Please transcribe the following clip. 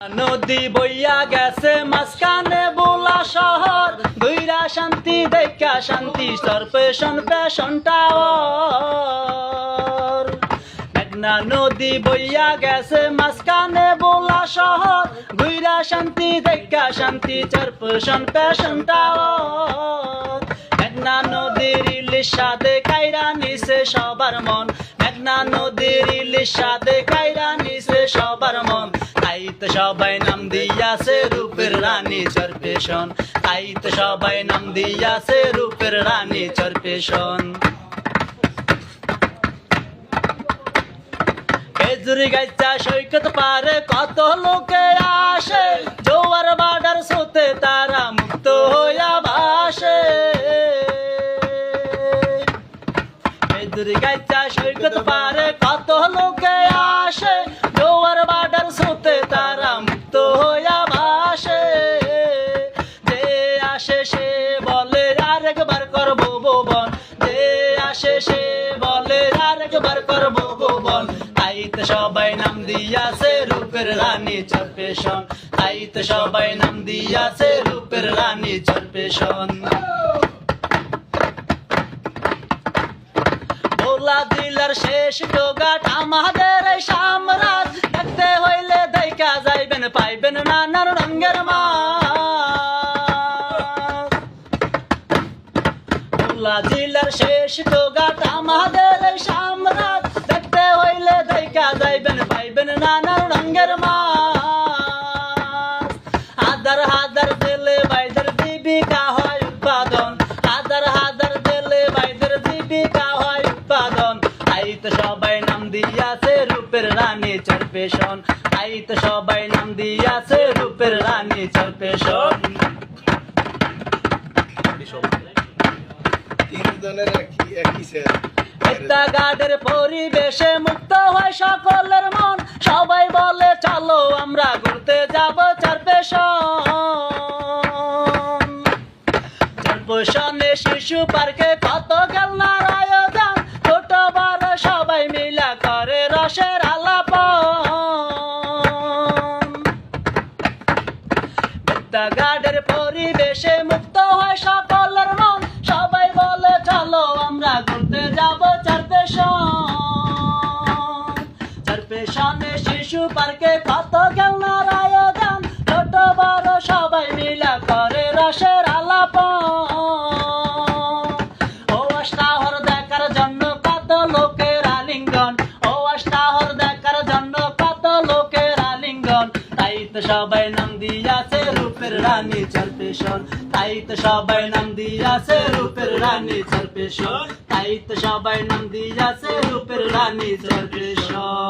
নদী বইয়া গেছে মাঝখানে বোলা শহর। দুইরা শান্তি দেখা শান্তি সরপেশন পেশন টাওয়ার মেঘনা নদী বইয়া গেছে মাঝখানে বোলা শহর। গুইরা শান্তি দেখা শান্তি চরপেশন পেশন টাওয়ার মেঘনা নদীর ইলিশ সাদে কাইরা নিছে সবার মন। মেঘনা নদীর ইলিশ সাদে কাইরা নিছে সবার মন। তাই তো সবাই নাম দিয়াছে রূপের রানী চরপেশন তাই তো সবাই নাম দিয়াছে রূপের রানী চরপেশন খেজুরি গাইচা সৈকত পারে কত লোকে আসে। জোয়ার বাডার সোতে তারা খেজুরি সৈকত পারে কত লোকে আসে, জোয়ার বাডার সোতে তারা মুক্ত হইয়া ভাসে। যে আসে সে বলে, আরেকবার করব ভুবন। যে আসে সে বলে, আরেকবার করব ভুবন। তাই তো সবাই নাম দিয়াছে রূপের রানী চরপেশন তাই তো সবাই নাম দিয়াছে রূপের রানী চরপেশন দিলার শেষ টোগাট আমাদের সাম্রাজ দেখতে হইলে দেখা যাইবেন, পাইবেন নানান রঙের মা জিলার শেষ টোগাট আমাদের এই সাম্রাজ দেখতে হইলে দেখা যাইবেন, পাইবেন নানান রঙের মাছ তো সবাই নাম দিয়াছে রূপের রানী চরপেশন তাই তো সবাই নাম দিয়াছে রূপের রানী চরপেশন তিনজনের একই একই স্যার গার্ডের পরিবেশে মুক্ত হয় সকলের মন। সবাই বলে চলো আমরা ঘুরতে যাব চারপেশন চারপেশনে শিশু পার্কে কত খেলনার আয়োজন রসের আলাপন গার্ডের পরিবেশে মুক্ত হয় সকলের মন। সবাই বলে, চলো আমরা ঘুরতে যাব চারপেশন শিশু পার্কে কত খেলনার আয়োজন? ছোট, বড় সবাই সবাই নাম দিয়াছে রূপের রানী চরপেশন তাই তো সবাই নাম দিয়াছে রূপের রানী চরপেশন তাই তো সবাই নাম দিয়াছে রূপের রানী চরপেশন